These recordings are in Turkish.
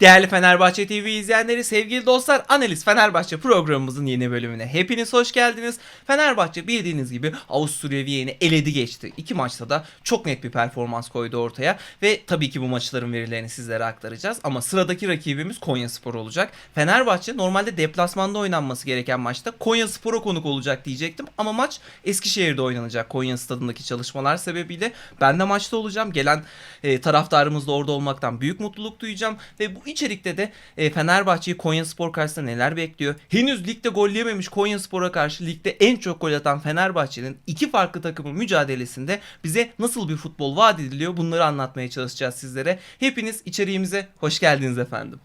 Değerli Fenerbahçe TV izleyenleri, sevgili dostlar, Analiz Fenerbahçe programımızın yeni bölümüne hepiniz hoş geldiniz. Fenerbahçe bildiğiniz gibi Avusturya Viye'ni eledi geçti. İki maçta da çok net bir performans koydu ortaya ve tabii ki bu maçların verilerini sizlere aktaracağız. Ama sıradaki rakibimiz Konyaspor olacak. Fenerbahçe normalde deplasmanda oynanması gereken maçta Konyaspor'a konuk olacak diyecektim ama maç Eskişehir'de oynanacak Konya stadındaki çalışmalar sebebiyle. Ben de maçta olacağım. Gelen e, taraftarımız da orada olmaktan büyük mutluluk duyacağım ve bu içerikte de e, Fenerbahçe'yi Konyaspor karşısında neler bekliyor? Henüz ligde gol yememiş Konyaspor'a karşı ligde en çok gol atan Fenerbahçe'nin iki farklı takımın mücadelesinde bize nasıl bir futbol vaat ediliyor? Bunları anlatmaya çalışacağız sizlere. Hepiniz içeriğimize hoş geldiniz efendim.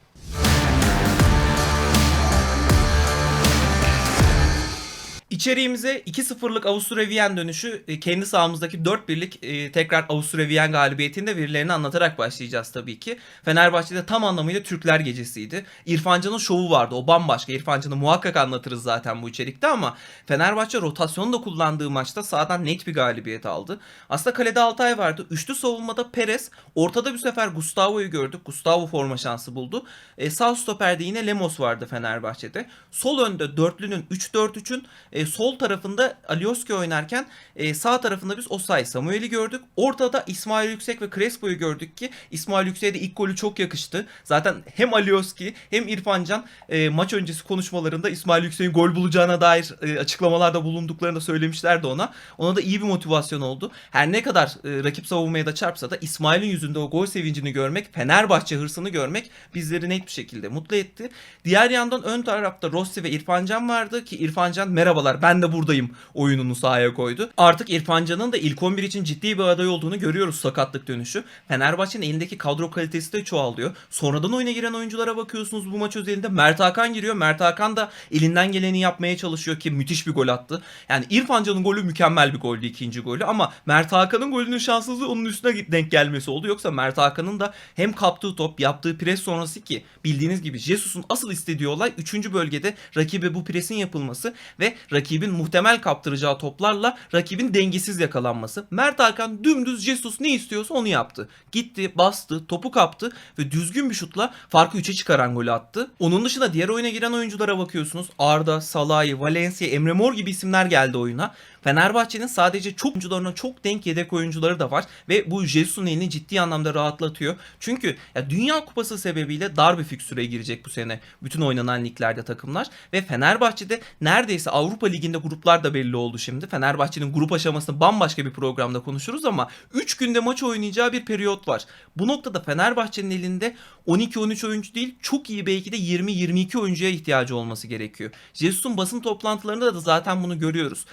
İçeriğimize 2-0'lık Avusturya Viyen dönüşü e, kendi sahamızdaki 4-1'lik e, tekrar Avusturya Viyen galibiyetinde verilerini anlatarak başlayacağız tabii ki. Fenerbahçe'de tam anlamıyla Türkler gecesiydi. İrfan Can'ın şovu vardı. O bambaşka. İrfan Can'ı muhakkak anlatırız zaten bu içerikte ama Fenerbahçe rotasyonu da kullandığı maçta sağdan net bir galibiyet aldı. Aslında kalede Altay vardı. Üçlü savunmada Perez. Ortada bir sefer Gustavo'yu gördük. Gustavo forma şansı buldu. E, sağ stoperde yine Lemos vardı Fenerbahçe'de. Sol önde dörtlünün 3-4-3'ün e, sol tarafında Alioski oynarken e, sağ tarafında biz Osay Samuel'i gördük. Ortada İsmail Yüksek ve Crespo'yu gördük ki İsmail Yüksek'e de ilk golü çok yakıştı. Zaten hem Alioski hem İrfan Can e, maç öncesi konuşmalarında İsmail Yüksek'in gol bulacağına dair e, açıklamalarda bulunduklarını da söylemişlerdi ona. Ona da iyi bir motivasyon oldu. Her ne kadar e, rakip savunmaya da çarpsa da İsmail'in yüzünde o gol sevincini görmek, Fenerbahçe hırsını görmek bizleri net bir şekilde mutlu etti. Diğer yandan ön tarafta Rossi ve İrfan Can vardı ki İrfan Can merhabalar ben de buradayım oyununu sahaya koydu. Artık İrfan Can'ın da ilk 11 için ciddi bir aday olduğunu görüyoruz sakatlık dönüşü. Fenerbahçe'nin elindeki kadro kalitesi de çoğalıyor. Sonradan oyuna giren oyunculara bakıyorsunuz bu maç özelinde Mert Hakan giriyor. Mert Hakan da elinden geleni yapmaya çalışıyor ki müthiş bir gol attı. Yani İrfan Can'ın golü mükemmel bir goldü ikinci golü ama Mert Hakan'ın golünün şanssızlığı onun üstüne denk gelmesi oldu. Yoksa Mert Hakan'ın da hem kaptığı top yaptığı pres sonrası ki bildiğiniz gibi Jesus'un asıl istediği olay 3. bölgede rakibe bu presin yapılması ve rakibin muhtemel kaptıracağı toplarla rakibin dengesiz yakalanması. Mert Hakan dümdüz Jesus ne istiyorsa onu yaptı. Gitti, bastı, topu kaptı ve düzgün bir şutla farkı 3'e çıkaran golü attı. Onun dışında diğer oyuna giren oyunculara bakıyorsunuz. Arda, Salah'ı, Valencia, Emre Mor gibi isimler geldi oyuna. Fenerbahçe'nin sadece çok oyuncularına çok denk yedek oyuncuları da var ve bu Jesus'un elini ciddi anlamda rahatlatıyor. Çünkü ya Dünya Kupası sebebiyle dar bir fikstüre girecek bu sene bütün oynanan liglerde takımlar ve Fenerbahçe'de neredeyse Avrupa Ligi'nde gruplar da belli oldu şimdi. Fenerbahçe'nin grup aşamasını bambaşka bir programda konuşuruz ama 3 günde maç oynayacağı bir periyot var. Bu noktada Fenerbahçe'nin elinde 12-13 oyuncu değil çok iyi belki de 20-22 oyuncuya ihtiyacı olması gerekiyor. Jesus'un basın toplantılarında da zaten bunu görüyoruz.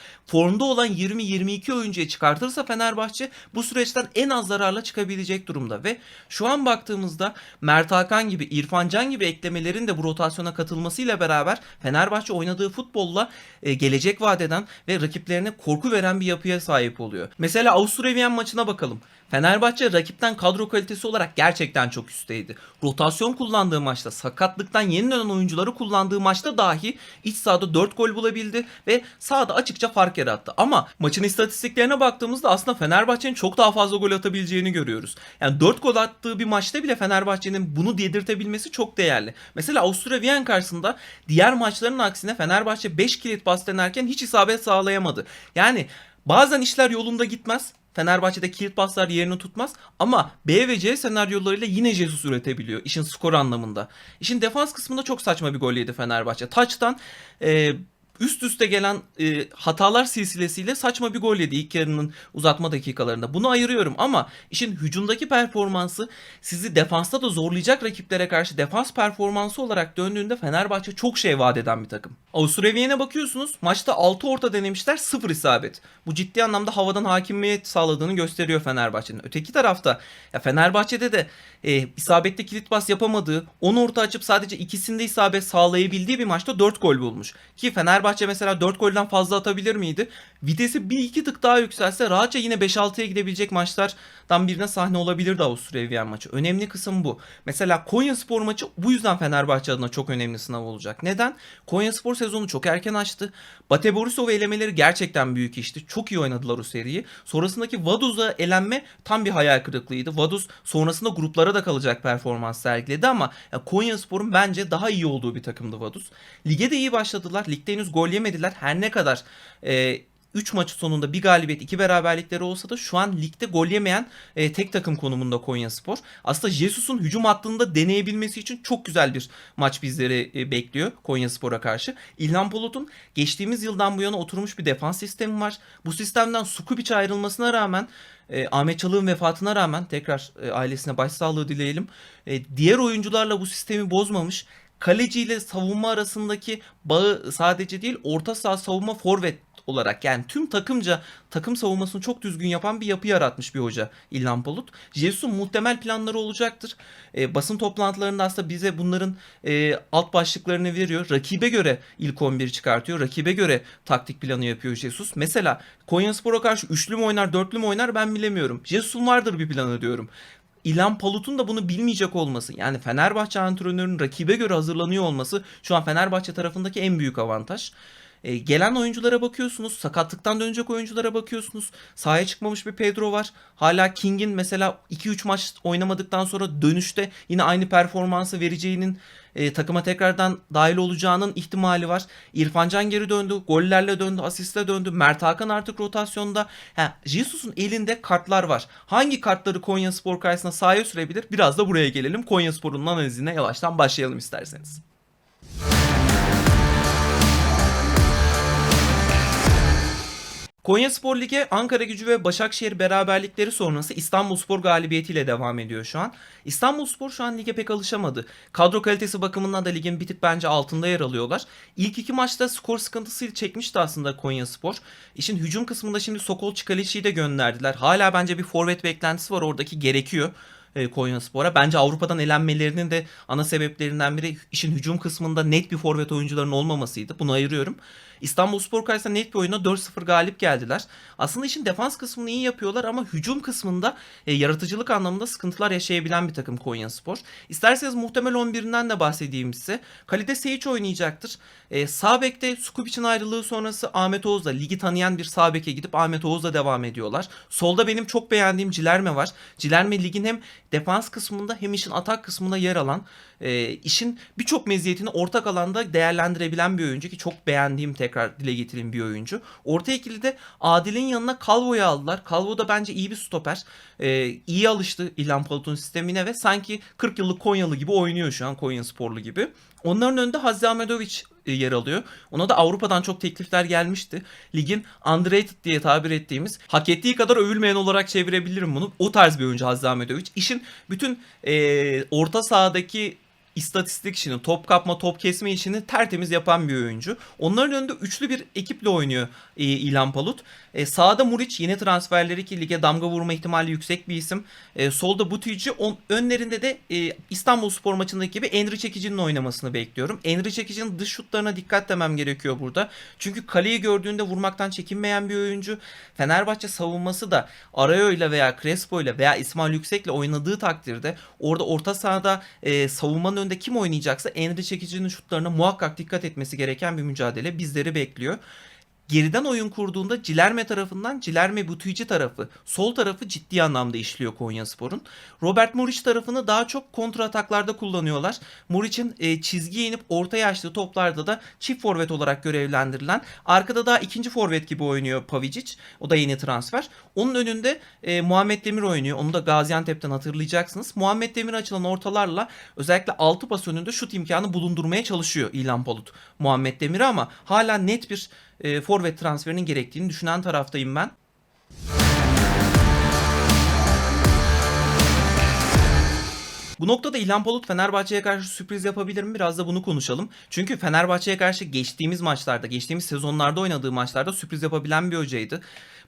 Formda olan 20-22 oyuncuya çıkartırsa Fenerbahçe bu süreçten en az zararla çıkabilecek durumda ve şu an baktığımızda Mert Hakan gibi İrfan Can gibi eklemelerin de bu rotasyona katılmasıyla beraber Fenerbahçe oynadığı futbolla e, gelecek vadeden ve rakiplerine korku veren bir yapıya sahip oluyor. Mesela Avusturya maçına bakalım. Fenerbahçe rakipten kadro kalitesi olarak gerçekten çok üstteydi. Rotasyon kullandığı maçta, sakatlıktan yeni dönen oyuncuları kullandığı maçta dahi iç sahada 4 gol bulabildi ve sahada açıkça fark yarattı. Ama maçın istatistiklerine baktığımızda aslında Fenerbahçe'nin çok daha fazla gol atabileceğini görüyoruz. Yani 4 gol attığı bir maçta bile Fenerbahçe'nin bunu dedirtebilmesi çok değerli. Mesela Avusturya Viyen karşısında diğer maçların aksine Fenerbahçe 5 kilit pas denerken hiç isabet sağlayamadı. Yani bazen işler yolunda gitmez. Fenerbahçe'de kilit paslar yerini tutmaz ama B ve C senaryolarıyla yine Jesus üretebiliyor işin skor anlamında. İşin defans kısmında çok saçma bir gol yedi Fenerbahçe. Taçtan e, üst üste gelen e, hatalar silsilesiyle saçma bir gol yedi ilk yarının uzatma dakikalarında. Bunu ayırıyorum ama işin hücumdaki performansı sizi defansta da zorlayacak rakiplere karşı defans performansı olarak döndüğünde Fenerbahçe çok şey vaat eden bir takım. Avusturya bakıyorsunuz. Maçta 6 orta denemişler 0 isabet. Bu ciddi anlamda havadan hakimiyet sağladığını gösteriyor Fenerbahçe'nin. Öteki tarafta ya Fenerbahçe'de de e, isabette kilit bas yapamadığı, 10 orta açıp sadece ikisinde isabet sağlayabildiği bir maçta 4 gol bulmuş. Ki Fenerbahçe Fenerbahçe mesela 4 golden fazla atabilir miydi? Vitesi bir iki tık daha yükselse rahatça yine 5-6'ya gidebilecek maçlardan birine sahne olabilirdi Avusturya Viyen maçı. Önemli kısım bu. Mesela Konya Spor maçı bu yüzden Fenerbahçe adına çok önemli sınav olacak. Neden? Konya Spor sezonu çok erken açtı. Bate Borisov elemeleri gerçekten büyük işti. Çok iyi oynadılar o seriyi. Sonrasındaki Vaduz'a elenme tam bir hayal kırıklığıydı. Vaduz sonrasında gruplara da kalacak performans sergiledi ama ya Konya Spor'un bence daha iyi olduğu bir takımdı Vaduz. Lige de iyi başladılar. Ligde henüz gol yemediler. Her ne kadar e, 3 maçı sonunda bir galibiyet, 2 beraberlikleri olsa da şu an ligde gol yemeyen e, tek takım konumunda Konya Spor. Aslında Jesus'un hücum hattında deneyebilmesi için çok güzel bir maç bizleri e, bekliyor Konya Spor'a karşı. İlhan Polut'un geçtiğimiz yıldan bu yana oturmuş bir defans sistemi var. Bu sistemden Sukubic ayrılmasına rağmen e, Ahmet Çalık'ın vefatına rağmen tekrar e, ailesine başsağlığı dileyelim. E, diğer oyuncularla bu sistemi bozmamış. Kaleci ile savunma arasındaki bağı sadece değil orta saha savunma forvet olarak yani tüm takımca takım savunmasını çok düzgün yapan bir yapı yaratmış bir hoca İlhan Palut. Jesus'un muhtemel planları olacaktır. E, basın toplantılarında aslında bize bunların e, alt başlıklarını veriyor. Rakibe göre ilk 11 çıkartıyor. Rakibe göre taktik planı yapıyor Jesus. Mesela Konyaspor'a karşı üçlü mü oynar, dörtlü mü oynar ben bilemiyorum. Jesus'un vardır bir planı diyorum. İlhan Palut'un da bunu bilmeyecek olması yani Fenerbahçe antrenörünün rakibe göre hazırlanıyor olması şu an Fenerbahçe tarafındaki en büyük avantaj. E, gelen oyunculara bakıyorsunuz. Sakatlıktan dönecek oyunculara bakıyorsunuz. Sahaya çıkmamış bir Pedro var. Hala King'in mesela 2-3 maç oynamadıktan sonra dönüşte yine aynı performansı vereceğinin e, takıma tekrardan dahil olacağının ihtimali var. İrfan Can geri döndü. Gollerle döndü. Asistle döndü. Mert Hakan artık rotasyonda. Ha, Jesus'un elinde kartlar var. Hangi kartları Konya Spor karşısında sahaya sürebilir? Biraz da buraya gelelim. Konya Spor'un analizine yavaştan başlayalım isterseniz. Konya Spor Ligi Ankara Gücü ve Başakşehir beraberlikleri sonrası İstanbul Spor galibiyetiyle devam ediyor şu an. İstanbul Spor şu an lige pek alışamadı. Kadro kalitesi bakımından da ligin bir tık bence altında yer alıyorlar. İlk iki maçta skor sıkıntısı çekmişti aslında Konya Spor. İşin hücum kısmında şimdi Sokol Çikalici'yi de gönderdiler. Hala bence bir forvet beklentisi var oradaki gerekiyor. e, Konya Spor'a. Bence Avrupa'dan elenmelerinin de ana sebeplerinden biri işin hücum kısmında net bir forvet oyuncuların olmamasıydı. Bunu ayırıyorum. İstanbul Spor karşısında net bir oyuna 4-0 galip geldiler. Aslında işin defans kısmını iyi yapıyorlar ama hücum kısmında e, yaratıcılık anlamında sıkıntılar yaşayabilen bir takım Konya Spor. İsterseniz muhtemel 11'inden de bahsedeyim size. Kalede Seyic oynayacaktır. E, sağ bekte Skupic'in ayrılığı sonrası Ahmet Oğuz'la ligi tanıyan bir sağ beke gidip Ahmet Oğuz'la devam ediyorlar. Solda benim çok beğendiğim Cilerme var. Cilerme ligin hem defans kısmında hem işin atak kısmında yer alan e, işin birçok meziyetini ortak alanda değerlendirebilen bir oyuncu ki çok beğendiğim tekrar dile getireyim bir oyuncu. Orta ikili de Adil'in yanına Calvo'yu aldılar. Calvo da bence iyi bir stoper. E, iyi alıştı İlhan Palut'un sistemine ve sanki 40 yıllık Konyalı gibi oynuyor şu an Konya Sporlu gibi. Onların önünde Hazzi Ahmetoviç e, yer alıyor. Ona da Avrupa'dan çok teklifler gelmişti. Ligin underrated diye tabir ettiğimiz hak ettiği kadar övülmeyen olarak çevirebilirim bunu. O tarz bir oyuncu Hazzi Ahmetoviç. İşin bütün e, orta sahadaki istatistik işini, top kapma, top kesme işini tertemiz yapan bir oyuncu. Onların önünde üçlü bir ekiple oynuyor e, İlhan Palut. E, sağda Muriç yeni transferleri ki lige damga vurma ihtimali yüksek bir isim. E, solda Butici. On, önlerinde de e, İstanbul Spor maçındaki gibi Enri Çekici'nin oynamasını bekliyorum. Enri Çekici'nin dış şutlarına dikkat demem gerekiyor burada. Çünkü kaleyi gördüğünde vurmaktan çekinmeyen bir oyuncu. Fenerbahçe savunması da Arayo ile veya Crespo ile veya İsmail Yüksek'le oynadığı takdirde orada orta sahada e, savunmanın önünde kim oynayacaksa Enri Çekici'nin şutlarına muhakkak dikkat etmesi gereken bir mücadele bizleri bekliyor. Geriden oyun kurduğunda Cilerme tarafından Cilerme Butuyci tarafı, sol tarafı ciddi anlamda işliyor Konyaspor'un. Robert Muriç tarafını daha çok kontra ataklarda kullanıyorlar. Muriç'in e, çizgiye inip ortaya açtığı toplarda da çift forvet olarak görevlendirilen, arkada daha ikinci forvet gibi oynuyor Pavicic. O da yeni transfer. Onun önünde e, Muhammed Demir oynuyor. Onu da Gaziantep'ten hatırlayacaksınız. Muhammed Demir açılan ortalarla özellikle 6 pas önünde şut imkanı bulundurmaya çalışıyor İlhan Palut Muhammed Demir'i ama hala net bir e, forvet transferinin gerektiğini düşünen taraftayım ben. Bu noktada İlhan Palut Fenerbahçe'ye karşı sürpriz yapabilir mi? Biraz da bunu konuşalım. Çünkü Fenerbahçe'ye karşı geçtiğimiz maçlarda, geçtiğimiz sezonlarda oynadığı maçlarda sürpriz yapabilen bir hocaydı.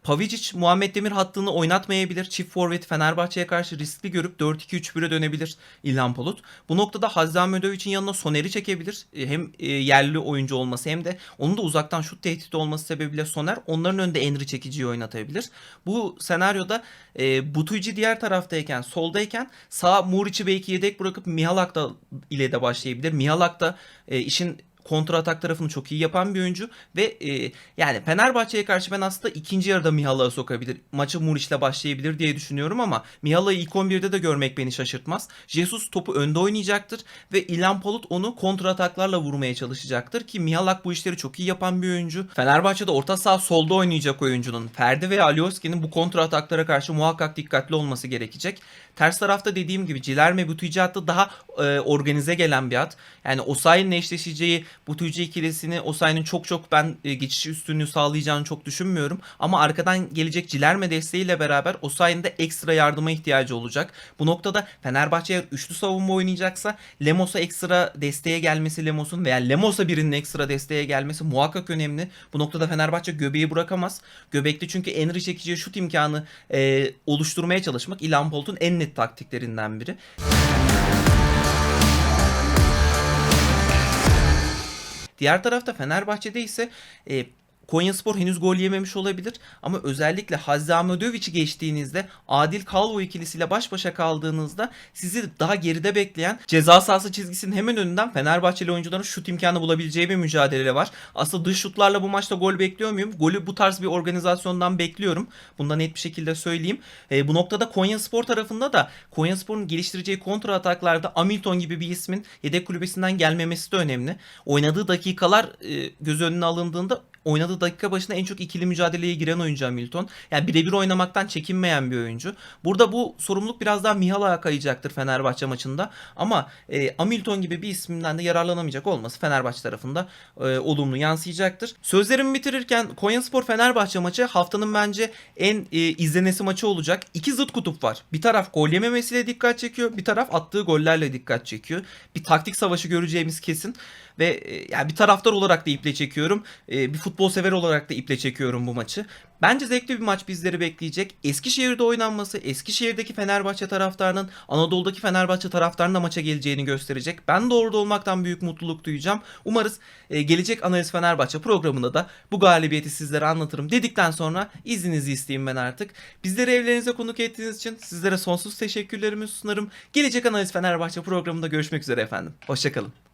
Pavicic Muhammed Demir hattını oynatmayabilir. Çift forvet Fenerbahçe'ye karşı riskli görüp 4-2-3-1'e dönebilir İlhan Polut. Bu noktada Hazzi Ahmedovic'in yanına Soner'i çekebilir. E, Hem e, yerli oyuncu olması hem de onun da uzaktan şut tehdidi olması sebebiyle Soner onların önünde Enri çekiciyi oynatabilir. Bu senaryoda e, Butuici diğer taraftayken soldayken sağ Muriç'i belki yedek bırakıp Mihalak da ile de başlayabilir. Mihalak da e, işin kontra atak tarafını çok iyi yapan bir oyuncu ve e, yani Fenerbahçe'ye karşı ben aslında ikinci yarıda Mihala'yı sokabilir. Maçı Muriç'le başlayabilir diye düşünüyorum ama Mihala'yı ilk 11'de de görmek beni şaşırtmaz. Jesus topu önde oynayacaktır ve İlhan Polut onu kontra ataklarla vurmaya çalışacaktır ki Mihalak bu işleri çok iyi yapan bir oyuncu. Fenerbahçe'de orta saha solda oynayacak oyuncunun Ferdi veya Alioski'nin bu kontra ataklara karşı muhakkak dikkatli olması gerekecek. Ters tarafta dediğim gibi Cilerme Butuici hattı daha e, organize gelen bir at. Yani Osayi'nin eşleşeceği Butuici ikilisini Osayi'nin çok çok ben e, geçiş üstünlüğü sağlayacağını çok düşünmüyorum. Ama arkadan gelecek Cilerme desteğiyle beraber Osayi'nin de ekstra yardıma ihtiyacı olacak. Bu noktada Fenerbahçe eğer üçlü savunma oynayacaksa Lemos'a ekstra desteğe gelmesi Lemos'un veya Lemos'a birinin ekstra desteğe gelmesi muhakkak önemli. Bu noktada Fenerbahçe göbeği bırakamaz. Göbekli çünkü Enri çekici şut imkanı e, oluşturmaya çalışmak İlhan Polt'un en net taktiklerinden biri. Diğer tarafta Fenerbahçe'de ise e, Konyaspor henüz gol yememiş olabilir ama özellikle Hazzi Ahmedovic'i geçtiğinizde Adil Kalvo ikilisiyle baş başa kaldığınızda sizi daha geride bekleyen ceza sahası çizgisinin hemen önünden Fenerbahçeli oyuncuların şut imkanı bulabileceği bir mücadele var. Aslında dış şutlarla bu maçta gol bekliyor muyum? Golü bu tarz bir organizasyondan bekliyorum. Bunu net bir şekilde söyleyeyim. E, bu noktada Konyaspor tarafında da Konyaspor'un geliştireceği kontra ataklarda Hamilton gibi bir ismin yedek kulübesinden gelmemesi de önemli. Oynadığı dakikalar e, göz önüne alındığında oynadığı dakika başına en çok ikili mücadeleye giren oyuncu Hamilton. Yani birebir oynamaktan çekinmeyen bir oyuncu. Burada bu sorumluluk biraz daha Mihala'ya kayacaktır Fenerbahçe maçında. Ama e, Hamilton gibi bir isminden de yararlanamayacak olması Fenerbahçe tarafında e, olumlu yansıyacaktır. Sözlerimi bitirirken Konyaspor Fenerbahçe maçı haftanın bence en e, izlenesi maçı olacak. İki zıt kutup var. Bir taraf gol yememesiyle dikkat çekiyor. Bir taraf attığı gollerle dikkat çekiyor. Bir taktik savaşı göreceğimiz kesin. Ve e, yani bir taraftar olarak da iple çekiyorum. E, bir futbol sever olarak da iple çekiyorum bu maçı. Bence zevkli bir maç bizleri bekleyecek. Eskişehir'de oynanması, Eskişehir'deki Fenerbahçe taraftarının Anadolu'daki Fenerbahçe taraftarının da maça geleceğini gösterecek. Ben de orada olmaktan büyük mutluluk duyacağım. Umarız e, gelecek Analiz Fenerbahçe programında da bu galibiyeti sizlere anlatırım dedikten sonra izninizi isteyeyim ben artık. Bizleri evlerinize konuk ettiğiniz için sizlere sonsuz teşekkürlerimi sunarım. Gelecek Analiz Fenerbahçe programında görüşmek üzere efendim. Hoşçakalın.